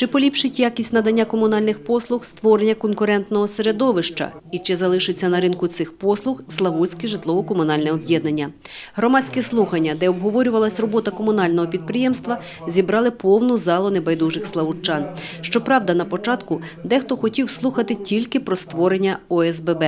Чи поліпшить якість надання комунальних послуг створення конкурентного середовища? І чи залишиться на ринку цих послуг Славутське житлово-комунальне об'єднання? Громадські слухання, де обговорювалась робота комунального підприємства, зібрали повну залу небайдужих славутчан. Щоправда, на початку дехто хотів слухати тільки про створення ОСББ.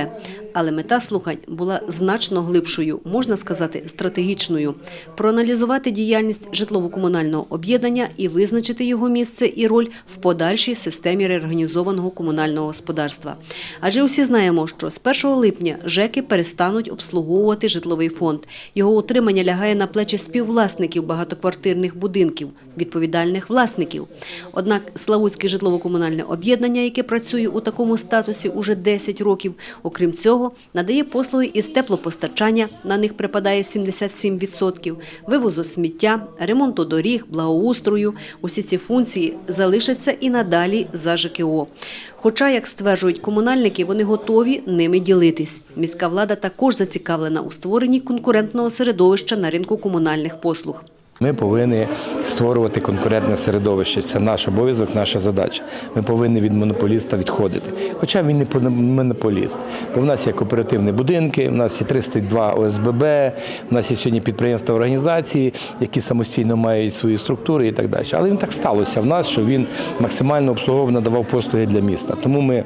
Але мета слухань була значно глибшою, можна сказати, стратегічною. Проаналізувати діяльність житлово-комунального об'єднання і визначити його місце і роль в подальшій системі реорганізованого комунального господарства. Адже усі знаємо, що з 1 липня ЖЕКи перестануть обслуговувати житловий фонд. Його утримання лягає на плечі співвласників багатоквартирних будинків, відповідальних власників. Однак Славутське житлово-комунальне об'єднання, яке працює у такому статусі уже 10 років, окрім цього, надає послуги із теплопостачання, на них припадає 77%, вивозу сміття, ремонту доріг, благоустрою. Усі ці функції залишаться і надалі за ЖКО. Хоча, як стверджують комунальники, вони готові ними ділитись. Міська влада також зацікавлена у створенні конкурентного середовища на ринку комунальних послуг. Ми повинні створювати конкурентне середовище. Це наш обов'язок, наша задача. Ми повинні від монополіста відходити. Хоча він не монополіст. Бо в нас є кооперативні будинки, в нас є 302 ОСББ, в нас є сьогодні підприємства організації, які самостійно мають свої структури і так далі. Але він так сталося в нас, що він максимально обслуговував, надавав послуги для міста. Тому ми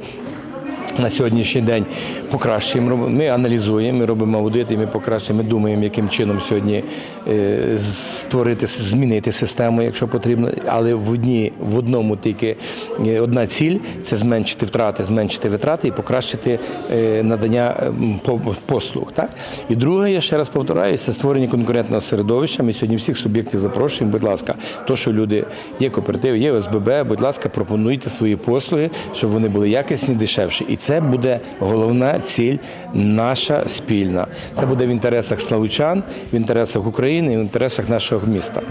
на сьогоднішній день покращуємо. Ми аналізуємо, ми робимо аудит, і ми покращуємо, ми думаємо, яким чином сьогодні е, створити, змінити систему, якщо потрібно. Але в одні, в одному тільки е, одна ціль це зменшити втрати, зменшити витрати і покращити е, надання послуг. Так? І друге, я ще раз повторюю, це створення конкурентного середовища. Ми сьогодні всіх суб'єктів запрошуємо. Будь ласка, то, що люди є кооперативи, є ОСББ, будь ласка, пропонуйте свої послуги, щоб вони були якісні, дешевші. І це буде головна ціль наша спільна. Це буде в інтересах славучан, в інтересах України в інтересах нашого міста.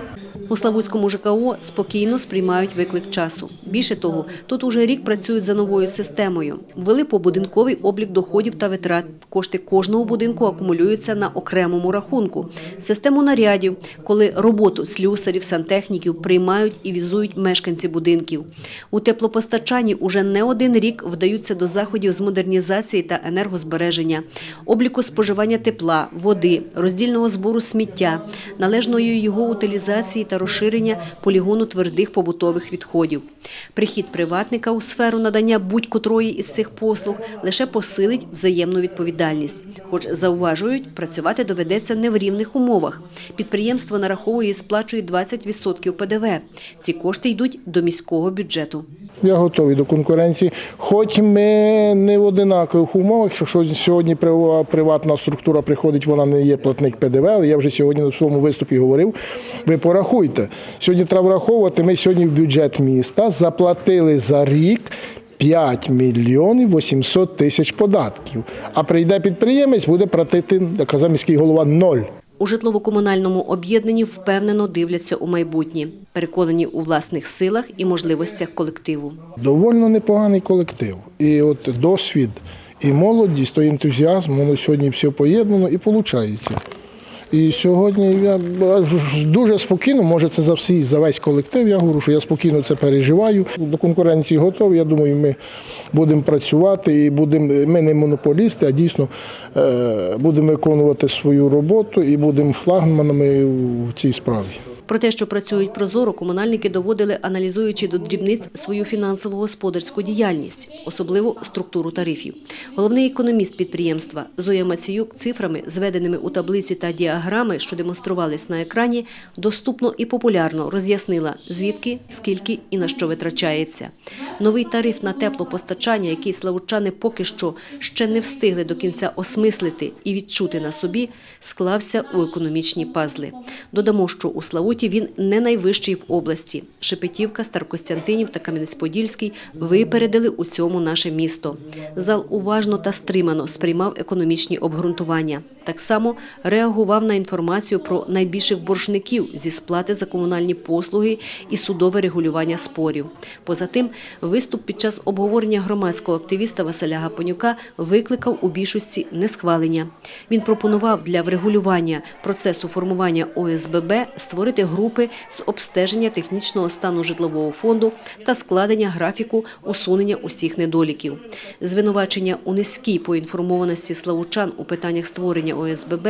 У Славутському ЖКО спокійно сприймають виклик часу. Більше того, тут уже рік працюють за новою системою. Ввели побудинковий облік доходів та витрат. Кошти кожного будинку акумулюються на окремому рахунку. Систему нарядів, коли роботу слюсарів, сантехніків приймають і візують мешканці будинків. У теплопостачанні уже не один рік вдаються до заходів з модернізації та енергозбереження, обліку споживання тепла, води, роздільного збору сміття, належної його утилізації та розширення полігону твердих побутових відходів. Прихід приватника у сферу надання будь-котрої із цих послуг лише посилить взаємну відповідальність. Хоч зауважують, працювати доведеться не в рівних умовах. Підприємство нараховує і сплачує 20% ПДВ. Ці кошти йдуть до міського бюджету. Я готовий до конкуренції, хоч ми не в одинакових умовах. Якщо сьогодні приватна структура приходить, вона не є платник ПДВ, але я вже сьогодні на своєму виступі говорив. Ви порахуйте. Сьогодні треба враховувати. Ми сьогодні в бюджет міста заплатили за рік. 5 мільйонів 800 тисяч податків. А прийде підприємець, буде платити, казав міський голова, ноль. У житлово-комунальному об'єднанні впевнено дивляться у майбутнє, переконані у власних силах і можливостях колективу. Довольно непоганий колектив. І от досвід, і молодість, то ентузіазм, воно сьогодні все поєднано і виходить. І сьогодні я дуже спокійно, може це за всі, за весь колектив. Я говорю, що я спокійно це переживаю. До конкуренції готовий. Я думаю, ми будемо працювати і будемо. Ми не монополісти, а дійсно е, будемо виконувати свою роботу і будемо флагманами в цій справі. Про те, що працюють прозоро, комунальники доводили, аналізуючи до дрібниць свою фінансово-господарську діяльність, особливо структуру тарифів. Головний економіст підприємства Зоя Маціюк цифрами, зведеними у таблиці та діаграми, що демонструвались на екрані, доступно і популярно роз'яснила, звідки, скільки і на що витрачається. Новий тариф на теплопостачання, який славучани поки що ще не встигли до кінця осмислити і відчути на собі, склався у економічні пазли. Додамо, що у Славуті він не найвищий в області. Шепетівка, Старокостянтинів та Кам'янець-Подільський випередили у цьому наше місто. Зал уважно та стримано сприймав економічні обґрунтування. Так само реагував на інформацію про найбільших боржників зі сплати за комунальні послуги і судове регулювання спорів. Поза тим, виступ під час обговорення громадського активіста Василя Гапонюка викликав у більшості несхвалення. Він пропонував для врегулювання процесу формування ОСББ створити групи з обстеження технічного стану житлового фонду та складення графіку усунення усіх недоліків. Звинувачення у низькій поінформованості славучан у питаннях створення ОСББ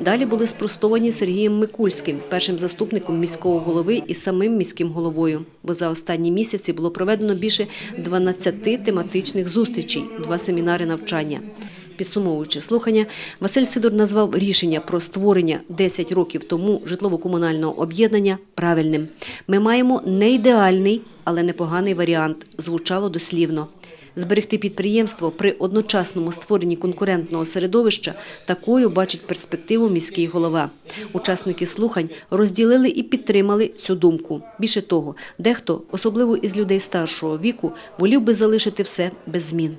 далі були спростовані Сергієм Микульським, першим заступником міського голови і самим міським головою. Бо за останні місяці було проведено більше 12 тематичних зустрічей, два семінари навчання. Підсумовуючи слухання, Василь Сидор назвав рішення про створення 10 років тому житлово-комунального об'єднання правильним. Ми маємо не ідеальний, але непоганий варіант, звучало дослівно. Зберегти підприємство при одночасному створенні конкурентного середовища такою бачить перспективу міський голова. Учасники слухань розділили і підтримали цю думку. Більше того, дехто, особливо із людей старшого віку, волів би залишити все без змін.